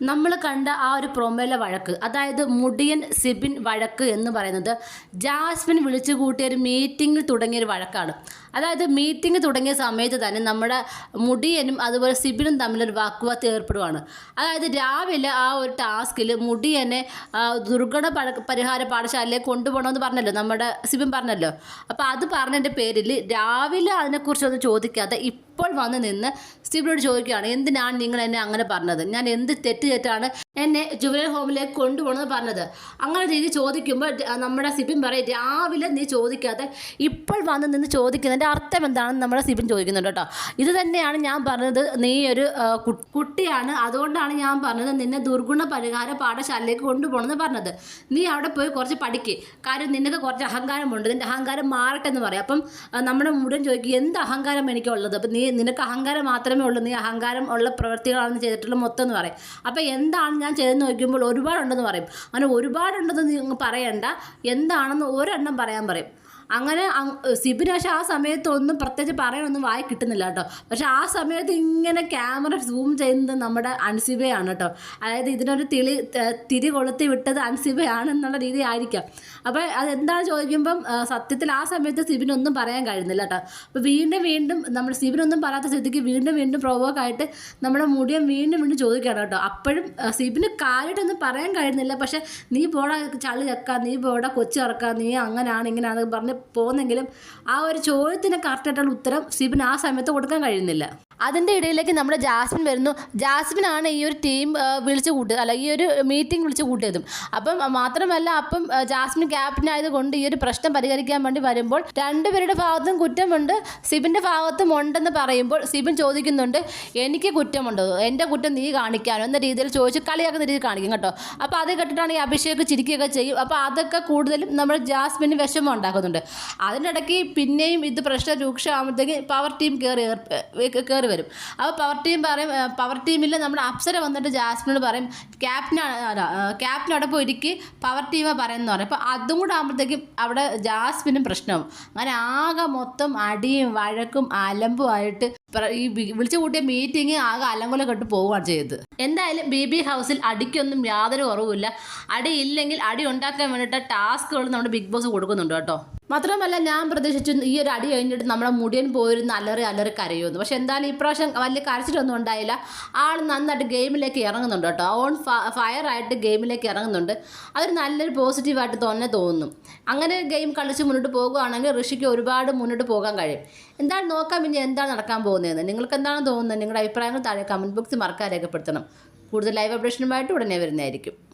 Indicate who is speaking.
Speaker 1: നമ്മൾ കണ്ട ആ ഒരു പ്രൊമേല വഴക്ക് അതായത് മുടിയൻ സിബിൻ വഴക്ക് എന്ന് പറയുന്നത് ജാസ്മിൻ വിളിച്ചു കൂട്ടിയ ഒരു മീറ്റിംഗിൽ തുടങ്ങിയ ഒരു വഴക്കാണ്. അതായത് മീറ്റിംഗ് തുടങ്ങിയ സമയത്ത് തന്നെ നമ്മുടെ മുടിയനും അതുപോലെ സിബിനും തമ്മിലൊരു വാക്കുവാത്ത് ഏർപ്പെടുവാണ്. അതായത് രാവിലെ ആ ഒരു ടാസ്കിൽ മുടിയനെ ദുർഘട പരിഹാര പാഠശാലയിലേക്ക് കൊണ്ടുപോകണമെന്ന് പറഞ്ഞല്ലോ നമ്മുടെ സിബിൻ പറഞ്ഞല്ലോ. അപ്പോൾ അത് പറഞ്ഞതിന്റെ പേരിൽ രാവിലെ അതിനെക്കുറിച്ചൊന്നും ചോദിക്കാതെ ഇപ്പോൾ വന്ന് നിന്ന് സിബിനോട് ചോദിക്കുകയാണ് എന്തിനാണ് നിങ്ങൾ എന്നെ അങ്ങനെ പറഞ്ഞത്? ഞാൻ എന്ത് തെറ്റ് തെറ്റാണ് എന്നെ ജുവനൽ ഹോമിലേക്ക് കൊണ്ടുപോകണമെന്ന് പറഞ്ഞത്. അങ്ങനെ രീതി ചോദിക്കുമ്പോൾ നമ്മുടെ സിബിൻ പറയും രാവിലെ നീ ചോദിക്കാതെ ഇപ്പോൾ വന്ന് നിന്ന് ചോദിക്കുന്നതിന്റെ അർത്ഥം എന്താണെന്ന് നമ്മുടെ സിബിൻ ചോദിക്കുന്നുണ്ട് കേട്ടോ. ഇത് തന്നെയാണ് ഞാൻ പറഞ്ഞത് നീ ഒരു കുട്ടിയാണ്. അതുകൊണ്ടാണ് ഞാൻ പറഞ്ഞത് നിന്നെ ദുർഗുണ പരിഹാര പാഠശാലയിലേക്ക് കൊണ്ടുപോകണമെന്ന് പറഞ്ഞത്. നീ അവിടെ പോയി കുറച്ച് പഠിക്ക്. കാര്യം നിനക്ക് കുറച്ച് അഹങ്കാരമുണ്ട്. നിന്റെ അഹങ്കാരം മാറട്ടെ എന്ന് പറയും. അപ്പം നമ്മുടെ മുഴുവൻ ചോദിക്കും എന്ത് അഹങ്കാരം എനിക്കുള്ളത്? അപ്പം നീ നിനക്ക് അഹങ്കാരം മാത്രമേ ഉള്ളൂ. നീ അഹങ്കാരം ഉള്ള പ്രവൃത്തികളാണ് ചെയ്തിട്ടുള്ള മൊത്തം എന്ന് പറയും. അപ്പം എന്താണ് ചെയ്തെന്ന് നോക്കുമ്പോൾ ഒരുപാടുണ്ടെന്ന് പറയും. അങ്ങനെ ഒരുപാടുണ്ടെന്ന് നിങ്ങൾ പറയണ്ട. എന്താണെന്ന് ഒരെണ്ണം പറയാൻ പറയും. അങ്ങനെ സിബിൻ പക്ഷേ ആ സമയത്തൊന്നും പ്രത്യേകിച്ച് പറയാനൊന്നും വായി കിട്ടുന്നില്ല കേട്ടോ. പക്ഷെ ആ സമയത്ത് ഇങ്ങനെ ക്യാമറ സൂം ചെയ്യുന്നത് നമ്മുടെ അൻസിബയാണ് കേട്ടോ. അതായത് ഇതിനൊരു തിളി തിരി കൊളുത്തി വിട്ടത് അൻസിബയാണ് എന്നുള്ള രീതി ആയിരിക്കാം അപ്പോൾ അതെന്താണ് ചോദിക്കുമ്പം സത്യത്തിൽ ആ സമയത്ത് സിബിനൊന്നും പറയാൻ കഴിയുന്നില്ല കേട്ടോ. അപ്പോൾ വീണ്ടും വീണ്ടും നമ്മുടെ സിബിനൊന്നും പറയാത്ത സ്ഥിതിക്ക് വീണ്ടും വീണ്ടും പ്രൊവോക്ക് ആയിട്ട് നമ്മുടെ മുടിയൻ വീണ്ടും വീണ്ടും ചോദിക്കുകയാണ് കേട്ടോ. അപ്പോഴും സിബിന് കാര്യമായിട്ടൊന്നും പറയാൻ കഴിയുന്നില്ല പക്ഷേ നീ പോടാ ചളി ചക്ക നീ പോടാ കൊച്ചു ഇറക്കുക നീ അങ്ങനെയാണ് ഇങ്ങനെയാണ് പറഞ്ഞ് പോകുന്നെങ്കിലും ആ ഒരു ചോദ്യത്തിന് കറക്റ്റായിട്ടുള്ള ഉത്തരം സിബിന് ആ സമയത്ത് കൊടുക്കാൻ കഴിയുന്നില്ല. അതിന്റെ ഇടയിലേക്ക് നമ്മുടെ ജാസ്മിൻ വരുന്നു. ജാസ്മിനാണ് ഈ ഒരു ടീം വിളിച്ചു കൂട്ടിയത് അല്ല ഈ ഒരു മീറ്റിംഗ് വിളിച്ചു കൂട്ടിയതും. അപ്പം മാത്രമല്ല അപ്പം ജാസ്മിൻ ക്യാപ്റ്റൻ ആയതുകൊണ്ട് ഈ ഒരു പ്രശ്നം പരിഹരിക്കാൻ വേണ്ടി വരുമ്പോൾ രണ്ടുപേരുടെ ഭാഗത്തും കുറ്റമുണ്ട് സിബിന്റെ ഭാഗത്തും ഉണ്ടെന്ന് പറയുമ്പോൾ സിബിൻ ചോദിക്കുന്നുണ്ട് എനിക്ക് കുറ്റമുണ്ടോ? എന്റെ കുറ്റം നീ കാണിക്കാനോ? എന്ന രീതിയിൽ ചോദിച്ച് കളിയാക്കുന്ന രീതിയിൽ കാണിക്കും കേട്ടോ. അപ്പോൾ അത് കേട്ടിട്ടാണ് ഈ അഭിഷേക് ചിരിക്കുകയൊക്കെ ചെയ്യും. അപ്പോൾ അതൊക്കെ കൂടുതലും നമ്മൾ ജാസ്മിന് വിഷമം ഉണ്ടാക്കുന്നുണ്ട്. അതിനിടയ്ക്ക് പിന്നെയും ഇത് പ്രശ്നം രൂക്ഷമാകുമ്പോഴത്തേക്ക് പവർ ടീം കയറി കയറി വരും. അപ്പോൾ പവർ ടീം പറയും പവർ ടീമിൽ നമ്മുടെ അപ്സര വന്നിട്ട് ജാസ്മിനോട് പറയും ക്യാപ്റ്റനാണ് ക്യാപ്റ്റൻ അവിടെ പോയി ഇരിക്കി പവർ ടീമ പറയുമെന്ന് പറയും. അപ്പോൾ അതും കൂടെ ആകുമ്പോഴത്തേക്കും അവിടെ ജാസ്മിനും പ്രശ്നവും. അങ്ങനെ ആകെ മൊത്തം അടിയും വഴക്കും അലമ്പുമായിട്ട് ഈ വിളിച്ചു കൂട്ടിയ മീറ്റിംഗ് ആകെ അലങ്കൊല കെട്ട് പോവുകയാണ് ചെയ്തത്. എന്തായാലും ബി ബി ഹൗസിൽ അടിക്കൊന്നും യാതൊരു കുറവുമില്ല. അടി ഇല്ലെങ്കിൽ അടി ഉണ്ടാക്കാൻ വേണ്ടിയിട്ട് ടാസ്കുകൾ നമ്മുടെ ബിഗ് ബോസ് കൊടുക്കുന്നുണ്ട് കേട്ടോ. മാത്രമല്ല ഞാൻ പ്രതീക്ഷിച്ചു ഈ ഒരു അടി കഴിഞ്ഞിട്ട് നമ്മുടെ മുടിയൻ പോയിരുന്ന് അലറി അലറി കരയുമെന്ന്. പക്ഷെ എന്തായാലും ഇപ്രാവശ്യം വലിയ കരച്ചിട്ടൊന്നും ഉണ്ടായില്ല. ആൾ നന്നായിട്ട് ഗെയിമിലേക്ക് ഇറങ്ങുന്നുണ്ട് കേട്ടോ. ഓൺ ഫയർ ആയിട്ട് ഗെയിമിലേക്ക് ഇറങ്ങുന്നുണ്ട്. അതൊരു നല്ലൊരു പോസിറ്റീവായിട്ട് തന്നെ തോന്നുന്നു അങ്ങനെ ഗെയിം കളിച്ച് മുന്നോട്ട് പോകുകയാണെങ്കിൽ ഋഷിക്ക് ഒരുപാട് മുന്നോട്ട് പോകാൻ കഴിയും. എന്താണ് നോക്കാം ഇനി എന്താണ് നടക്കാൻ പോകുന്നതെന്ന്. നിങ്ങൾക്ക് എന്താണ് തോന്നുന്നത്? നിങ്ങളുടെ അഭിപ്രായങ്ങൾ താഴെ കമന്റ് ബോക്സിൽ മറക്കാൻ രേഖപ്പെടുത്തണം. കൂടുതൽ ലൈവ് അപ്ഡേഷനുമായിട്ട് ഉടനെ വരുന്നതായിരിക്കും.